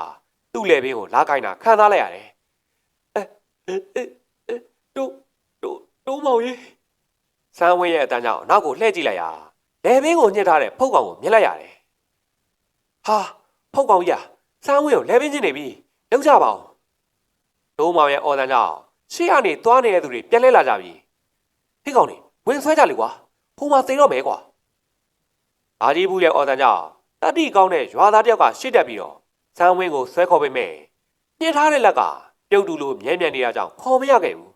သူ့လေဘင်းကိုလာကင်တာခံစားလိုက်ရတယ်။အဲအဲအဲတိုးတိုးတိုးမောင်ကြီးဆန်းဝင်းရဲ့အတန်းကြောင့်နောက်ကိုလှည့်ကြည့်လိုက်ရာလေဘင်းကိုညှစ်ထားတဲ့ဖုတ်ကောင်ကိုမြင်လိုက်ရတယ်။ဟာဖုတ်ကောင်ကြီးကဆန်းဝင်းကိုလေဘင်းချင်းနေပြီလောက်ကြပါဦး။တိုးမောင်ရဲ့အော်တန်းကြောင့်ရှေ့ကနေသွားနေတဲ့သူတွေပြန်လဲလာကြပြီ။ ဟိကောင်နေဝင်ဆွဲကြလေကွာ။ဟိုမှာသိတော့မယ်ကွာ။အာကြီးဘူးရဲ့အော်တန်းကြောင့်တတိကောင်းတဲ့ရွာသားတယောက်ကရှေ့တက်ပြီးတော့ဆန်းဝင်းကိုဆွဲခေါ်ပေးမယ်။ညှစ်ထားတဲ့လက်ကပြုတ်တူလိုမြဲမြံနေတာကြောင့်ခေါ်မရခဲ့ဘူး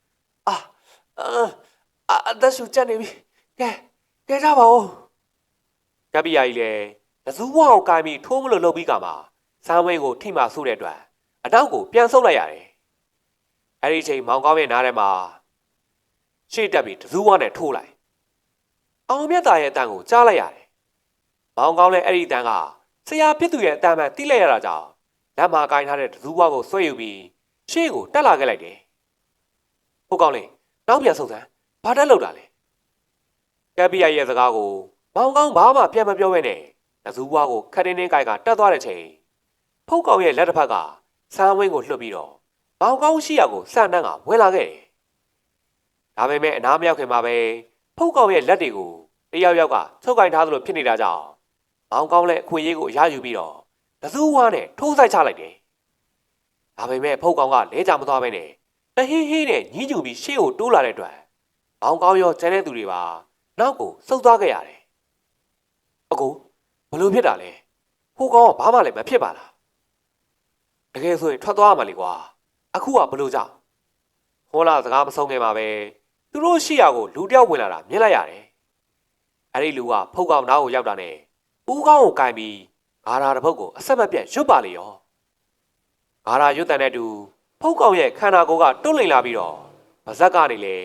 ။အာအာအာအသက်ရှူချက်နေပြီ။ကဲကဲကြပါဦး။ကပီယာကြီးလည်းတစူးဝါကိုကိုင်းပြီးထိုးမလို့လုပ်ပြီးကမှဆန်းဝင်းကိုထိမှဆုတဲ့အတွက်အနောက်ကိုပြန်ဆုတ်လိုက်ရတယ်။အဲဒီအချိန်မောင်ကောင်းရဲ့နားထဲမှာ ရှေ့တက်ပြီးတစူးဝါနဲ့ထိုးလိုက်။အောင်မြတ်သားရဲ့အတန်ကိုကြားလိုက်ရတယ်။မောင်ကောင်းလည်းအဲ့ဒီအတန်ကဆရာဖြစ်သူရဲ့အတန်မှန်တိလိုက်ရတာကြောင့်လက်မှာကိုင်းထားတဲ့တစူးဝါကိုဆွဲယူပြီးရှေ့ကိုတက်လာခဲ့လိုက်တယ်။ဟုတ်ကောင်းလေနောက်ပြန်ဆုတ်စမ်းဘာတက်လောက်တာလဲ။ကပီယာရဲ့စကားကိုမောင်ကောင်းဘာမှပြန်မပြောဘဲနဲ့တစူးဝါကိုခက်တင်းတင်းကိုက်ကတက်သွားတဲ့ချိန်ဖုတ်ကောင်ရဲ့လက်တစ်ဖက်ကဆန်းဝင်းကိုလှုပ်ပြီးတော့မောင်ကောင်းရှိရာကိုစန့်တန်းကဝင်လာခဲ့တယ်။ ဒါပေမဲ့အနားမရောက်ခင်မှာပဲဖုတ်ကောင်ရဲ့လက်တွေကိုတယောက်ယောက်ကထုတ်ကင်ထားသလိုဖြစ်နေတာကြောင့်မောင်ကောင်းလည်းအခွင့်အရေးကိုရယူပြီးတော့တစူးဝါနဲ့ထိုးဆိုင်ချလိုက်တယ်။ဒါပေမဲ့ဖုတ်ကောင်ကလဲကြမသွားပဲနဲ့တဟင်းဟင်းနဲ့ညီးကျူပြီးရှေ့ကိုတိုးလာတဲ့အတွက်မောင်ကောင်းရောကျန်တဲ့သူတွေပါနောက်ကိုစုပ်သွားခဲ့ရတယ်။အကိုဘလို့ဖြစ်တာလဲ။ဟိုကောင်ကဘာမှလည်းမဖြစ်ပါလား။တကယ်ဆိုရင်ထွက်သွားရမှာလေကွာ။အခုကဘလို့ကြောင့်ဟောလာစကားမဆုံးခင်မှာပဲ သူတို့ရှိရာကိုလူတယောက်ဝင်လာတာမြင်လိုက်ရတယ်။အဲ့ဒီလူကဖုတ်ကောင်နားကိုရောက်တာနဲ့ဦးကောင်းကိုကင်ပြီးဂါရာတစ်ပုတ်ကိုအဆက်မပြတ်ရွတ်ပါလေရော။ဂါရာရွတ်တဲ့နဲ့တူဖုတ်ကောင်ရဲ့ခန္ဓာကိုယ်ကတွန့်လိန်လာပြီးတော့ဗဇက်ကနေလေ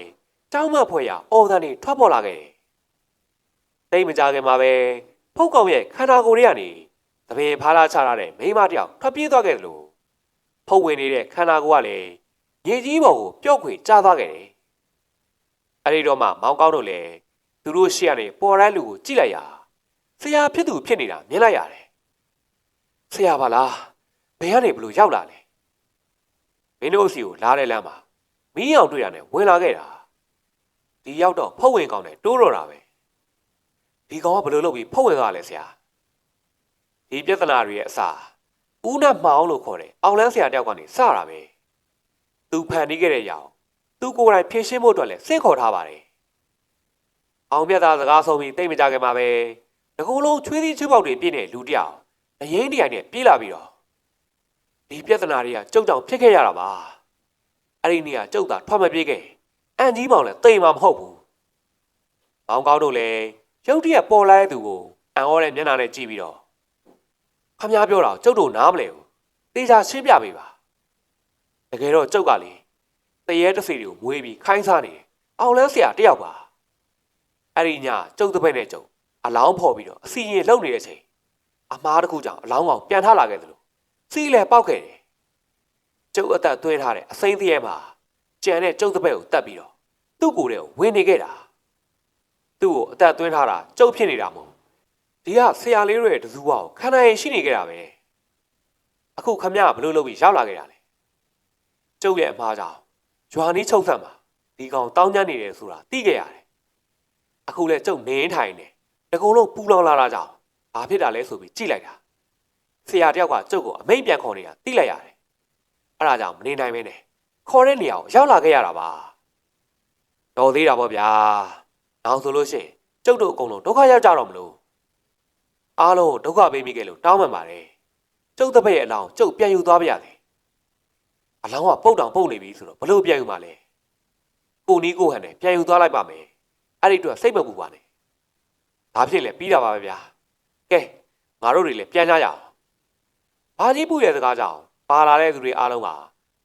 တောင်းမဖွဲ့ရအော်တန်တွေထွက်ပေါ်လာခဲ့တယ်။တိတ်မကြခင်မှာပဲဖုတ်ကောင်ရဲ့ခန္ဓာကိုယ်တွေကနေသပင်ဖားလာချရတဲ့မိန်းမတယောက်ထွက်ပြေးသွားခဲ့တယ်လို့ဖုတ်ဝင်နေတဲ့ခန္ဓာကိုယ်ကလည်းမြေကြီးပေါ်ကိုပျော့ခွေကျသွားခဲ့တယ်။ အဲဒီတော့မှမောင်ကောင်းတို့လည်းသူတို့ရှေ့ကနေပေါ်တဲ့လူကိုကြည့်လိုက်ရာဆရာဖြစ်သူဖြစ်နေတာမြင်လိုက်ရတယ်။ဆရာပါလားဘယ်ကနေဘလို့ရောက်လာလဲ။မင်းတို့စီကိုလာတဲ့လမ်းမှာမီးအောင်တွေ့ရတယ်ဝင်လာခဲ့တာ။ဒီရောက်တော့ဖုတ်ဝင်ကောင်းတယ်တိုးတော့တာပဲဒီကောင်ကဘယ်လိုလုပ်ပြီးဖုတ်ဝင်သွားလဲဆရာဒီပြဿနာတွေရဲ့အစာဦးနဲ့မှောင်လို့ခေါ်တယ်အောင်လန်းဆရာတယောက်ကနေစတာပဲသူဖန်တီးခဲ့တဲ့ຢာင် သူကိုယ်တိုင်ဖြည့်ရှင်းဖို့အတွက်လည်းစင့်ခေါ်ထားပါတယ်အောင်မြတ်သားစကားဆုံးပြီးတိတ်မကြခင်မှာပဲတကူလုံးချွေးသီးချွေးပေါက်တွေပြည့်တဲ့လူတစ်ယောက်အရင်တရိုင်နဲ့ပြေးလာပြီးတော့ဒီပြဿနာတွေကကြုတ်ကြောင်ဖြစ်ခဲ့ရတာပါအဲ့ဒီနေ့ကကြုတ်တာထွက်မပြေးခဲ့အန်ကြီးမောင်လည်းတိမ်မှာမဟုတ်ဘူးမောင်ကောင်းတို့လည်းရုတ်တရက်ပေါ်လာတဲ့သူကိုအံ့ဩတဲ့မျက်နှာနဲ့ကြည့်ပြီးတော့ခမ ्या ပြောတာကျုပ်တို့နားမလဲဘူးတေချာရှင်းပြပေးပါတကယ်တော့ကျုပ်ကလေ တရေတစီတွေကိုမွေးပြီးခိုင်းစားနေတယ်အောင်လန်းဆရာတယောက်ပါအဲ့ဒီညကျုပ်တစ်ဖက်နဲ့ကျုပ်အလောင်းဖော်ပြီးတော့အစီရင်လုံနေတဲ့အချိန်အမားတစ်ခုကြောင့်အလောင်းကောင်ပြန်ထလာခဲ့သလိုစီးလဲပေါက်ခဲ့တယ်ကျုပ်အသက်သွင်းထားတဲ့အစိမ့်သေးရဲ့မှာကြံတဲ့ကျုပ်တစ်ဖက်ကိုတတ်ပြီးတော့သူ့ကိုယ်ထဲကိုဝင်နေခဲ့တာသူ့ကိုအသက်သွင်းထားတာကျုပ်ဖြစ်နေတာမဟုတ်ဒီကဆရာလေးတွေရဲ့တစုဝါကိုခန္ဓာရင်ရှိနေခဲ့တာပဲအခုခမရဘလို့လုပ်ပြီးရောက်လာခဲ့တာလဲကျုပ်ရဲ့အမှားကြောင့် ရွာနီးချုပ်ဆက်မှာဒီကောင်တောင်းကျမ်းနေတယ်ဆိုတာသိခဲ့ရတယ်အခုလဲကျုပ်နင်းထိုင်နေတကုံလုံးပူလောင်လာတာကြောင့်ဘာဖြစ်တာလဲဆိုပြီးကြည့်လိုက်တာဆရာတယောက်ကကျုပ်ကိုအမိတ်ပြန်ခေါ်နေတာသိလိုက်ရတယ်အဲ့ဒါကြောင့်မနေနိုင်မင်းနဲ့ခေါ်တဲ့နေရာကိုရောက်လာခဲ့ရတာပါတော်သေးတာပေါ့ဗျာနောက်ဆိုလို့ရှိရင်ကျုပ်တို့အကုန်လုံးဒုက္ခရောက်ကြတော့မလို့အားလုံးကိုဒုက္ခပေးမိခဲ့လို့တောင်းပန်ပါတယ်ကျုပ်တစ်ပည့်ရဲ့အလောင်းကျုပ်ပြန်ယူသွားပါရစေ အလောင်းကပုတ်တောင်ပုတ်နေပြီဆိုတော့ဘလို့ပြန်ယူမှာလဲကိုနီးကိုဟန်နဲ့ပြန်ယူသွားလိုက်ပါမယ်အဲ့ဒီအတွက်စိတ်မပူပါနဲ့ဒါဖြစ်လေပြီးတာပါပဲဗျာကဲငါတို့တွေလည်းပြန်ကြရအောင်ဘာကြီးပူရဲ့စကားကြောင့်ပါလာတဲ့သူတွေအားလုံးက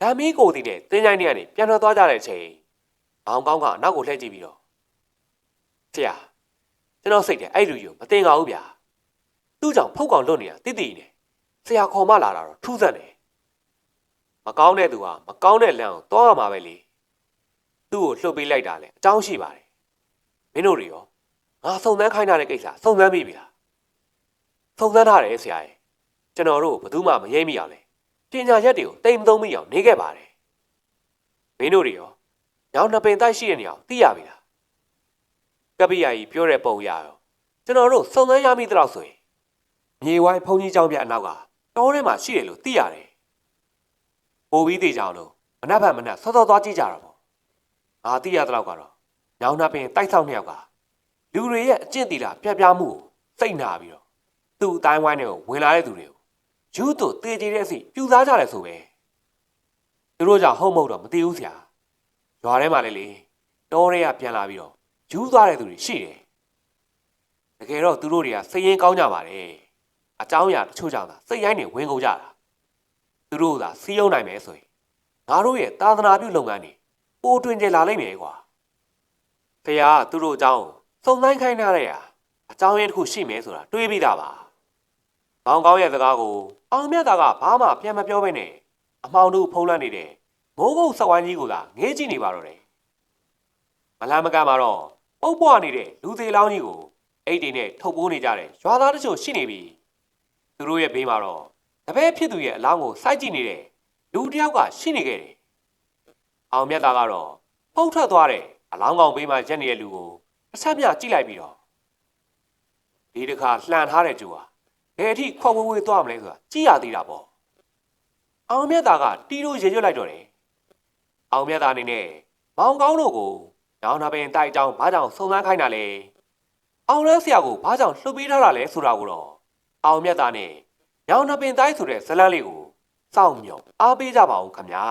ဓာမီကိုတီနဲ့တင်းကြိုင်းတွေကနေပြန်ထွက်သွားကြတဲ့အချိန်အောင်ကောင်းကနောက်ကိုလှည့်ကြည့်ပြီးတော့ဆရာကျွန်တော်စိတ်ထဲအဲ့လူကြီးကိုမတင်ပါဘူးဗျာသူ့ကြောင့်ဖုတ်ကောင်လွတ်နေတာတိတိနဲ့ဆရာခေါ်မလာတာတော့ထူးဆန်းတယ် မကောင်းတဲ့သူဟာမကောင်းတဲ့လမ်းကိုသွားရမှာပဲလေသူ့ကိုလှုပ်ပေးလိုက်တာလေအကြောင်းရှိပါတယ်မင်းတို့တွေရောငါစုံစမ်းခိုင်းထားတဲ့ကိစ္စစုံစမ်းပြီဗျာစုံစမ်းထားတယ်ဆရာရဲ့ကျွန်တော်တို့ဘယ်သူမှမရိမ့်မိအောင်လေပညာရက်တွေကိုတိမ်မသုံးမိအောင်နေခဲ့ပါတယ်မင်းတို့တွေရောညောင်နှစ်ပင်တိုက်ရှိတဲ့နေရာကိုသိရပြီလားကပ္ပိယကြီးပြောတဲ့ပုံရရောကျွန်တော်တို့စုံစမ်းရမိတဲ့လောက်ဆိုရင်မြေဝိုင်းဖုန်ကြီးเจ้าပြအနောက်ကတောထဲမှာရှိတယ်လို့သိရတယ် ပိုပြီးသေးကြအောင်လို့မနှက်ဖက်မနှက်စောစောသွားကြည့်ကြတာပေါ့ငါသိရတဲ့လောက်ကတော့ညောင်နှစ်ပင်တိုက်ဆောက်နှစ်ယောက်ကလူတွေရဲ့အကျင့်တီလာပြပြမှုကိုစိတ်နာပြီးတော့သူ့အတိုင်းဝိုင်းတွေကိုဝင်လာတဲ့သူတွေကိုယူတုတေးကြည်တဲ့အစီပြူစားကြတယ်ဆိုပဲသူတို့ကြောင့်ဟုတ်မဟုတ်တော့မသိဘူးဆရာရွာထဲမှာလည်းလေတောထဲကပြန်လာပြီးတော့ယူသွားတဲ့သူတွေရှိတယ်တကယ်တော့သူတို့တွေကစိတ်ရင်းကောင်းကြပါတယ်အเจ้าအရာတချို့ကြောင့်သာစိတ်ရိုင်းတွေဝင်ကုန်ကြတာ သူတို့သာစီးအောင်နိုင်မယ်ဆိုရင်ငါတို့ရဲ့သာသနာပြုလုပ်ငန်းတွေပိုတွင်ကျလာလိမ့်မယ်ကွာဖခင်ကသူတို့အကြောင်းစုံစမ်းခိုင်းထားတဲ့ဟာအကြောင်းရင်းတစ်ခုရှိမယ်ဆိုတာတွေးပြီးသားပါမောင်ကောင်းရဲ့စကားကိုအောင်မြတ်သားကဘာမှပြန်မပြောဘဲနဲ့အမောင်တို့ဖုံးလွှမ်းနေတဲ့မိုးကုတ်စဝိုင်းကြီးကိုသာငေးကြည့်နေပါတော့တယ်မလားမကမ်းမှာတော့ပုတ်ပွားနေတဲ့လူသေးလောင်းကြီးကိုအိတ်တွေနဲ့ထုတ်ပိုးနေကြတယ်ရွာသားတချို့ရှိနေပြီသူတို့ရဲ့ဘေးမှာတော့ ပည့်ဖြစ်သူရဲ့အလောင်းကိုစိုက်ကြည့်နေတဲ့လူတစ်ယောက်ကရှိနေခဲ့တယ်အောင်မြတ်တာကတော့ပုတ်ထွက်သွားတဲ့အလောင်းကောင်ဘေးမှာရက်နေတဲ့လူကိုအဆက်ပြကြည့်လိုက်ပြီးတော့ဒီတစ်ခါလှန်ထားတဲ့ကျူဟာဘယ်အထိခွက်ဝေးဝေးသွားမလဲဆိုတာကြည့်ရသေးတာပေါ့အောင်မြတ်သားကတီးလို့ရေရွတ်လိုက်တော့တယ်အောင်မြတ်သားအနေနဲ့မောင်ကောင်းတို့ကိုနောင်နာပင်တိုက်ကြောင်ဘာကြောင့်စုံစမ်းခိုင်းတာလဲအောင်လဲဆရာကိုဘာကြောင့်လှုပ်ပေးထားတာလဲဆိုတာကိုတော့အောင်မြတ်သားနဲ့ ညောင်နာပင်တိုက်ဆိုတဲ့ဇလန်းလေးကိုစောင့်မျှော်အားပေးကြပါဦးခင်ဗျာ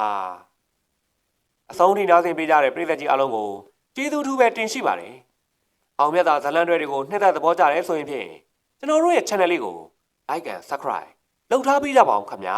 အဆုံးထိနားဆင်ပေးကြတဲ့ပြည်သက်ကြီးအားလုံးကိုကျေးဇူးထူးပဲတင်ရှိပါတယ်အောင်မြတ်သားဇလန်းတွေကိုနှစ်သက်သဘောကျတယ်ဆိုရင်ဖြင့်ကျွန်တော်တို့ရဲ့ channel လေးကို like and subscribe လုပ်ထားပေးကြပါအောင်ခင်ဗျာ